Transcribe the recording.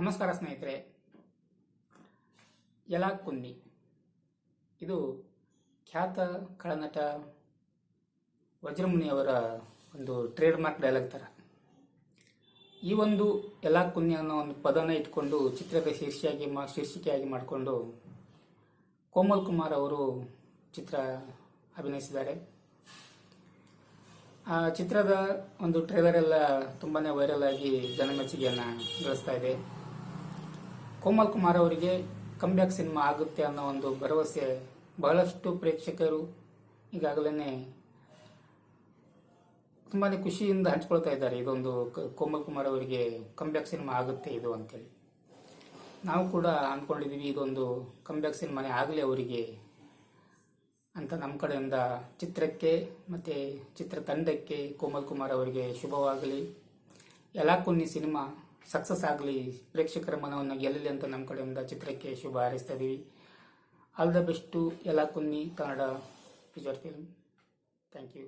ನಮಸ್ಕಾರ ಸ್ನೇಹಿತರೆ. ಯಲಾ ಕುನ್ನಿ ಇದು ಖ್ಯಾತ ಕಳನಟ ವಜ್ರಮುನಿಯವರ ಒಂದು ಟ್ರೇಡ್ ಮಾರ್ಕ್ ಡೈಲಾಗ್ ಥರ. ಈ ಒಂದು ಯಲಾ ಕುನ್ನಿ ಅನ್ನೋ ಒಂದು ಪದನ ಇಟ್ಕೊಂಡು ಚಿತ್ರದ ಶೀರ್ಷಿಯಾಗಿ ಮಾ, ಶೀರ್ಷಿಕೆಯಾಗಿ ಮಾಡಿಕೊಂಡು ಕೋಮಲ್ ಕುಮಾರ್ ಅವರು ಚಿತ್ರ ಅಭಿನಯಿಸಿದ್ದಾರೆ. ಆ ಚಿತ್ರದ ಒಂದು ಟ್ರೇಲರ್ ಎಲ್ಲ ತುಂಬಾ ವೈರಲ್ ಆಗಿ ಜನಮೆಚ್ಚುಗೆಯನ್ನು ಗಳಿಸ್ತಾ ಇದೆ. ಕೋಮಲ್ ಕುಮಾರ್ ಅವರಿಗೆ ಕಂಬ್ಯಾಕ್ ಸಿನಿಮಾ ಆಗುತ್ತೆ ಅನ್ನೋ ಒಂದು ಭರವಸೆ ಬಹಳಷ್ಟು ಪ್ರೇಕ್ಷಕರು ಈಗಾಗಲೇ ತುಂಬಾ ಖುಷಿಯಿಂದ ಹಂಚ್ಕೊಳ್ತಾ ಇದ್ದಾರೆ. ಇದೊಂದು ಕೋಮಲ್ ಕುಮಾರ್ ಅವರಿಗೆ ಕಂಬ್ಯಾಕ್ ಸಿನಿಮಾ ಆಗುತ್ತೆ ಇದು ಅಂತೇಳಿ. ನಾವು ಕೂಡ ಅಂದ್ಕೊಂಡಿದ್ದೀವಿ ಇದೊಂದು ಕಂಬ್ಯಾಕ್ ಸಿನಿಮಾನೇ ಆಗಲಿ ಅವರಿಗೆ ಅಂತ ನಮ್ಮ ಕಡೆಯಿಂದ ಚಿತ್ರಕ್ಕೆ ಮತ್ತು ಚಿತ್ರತಂಡಕ್ಕೆ ಕೋಮಲ್ ಕುಮಾರ್ ಅವರಿಗೆ ಶುಭವಾಗಲಿ. ಎಲ್ಲ ಕುನ್ನಿ ಸಿನಿಮಾ ಸಕ್ಸಸ್ ಆಗಲಿ, ಪ್ರೇಕ್ಷಕರ ಮನವನ್ನು ಗೆಲ್ಲಲಿ ಅಂತ ನಮ್ಮ ಕಡೆಯಿಂದ ಚಿತ್ರಕ್ಕೆ ಶುಭ ಹಾರೈಸ್ತಾ ಇದ್ದೀವಿ ಆಲ್ ದ ಬೆಸ್ಟು ಎಲ್ಲ Kunni Kannada film thank you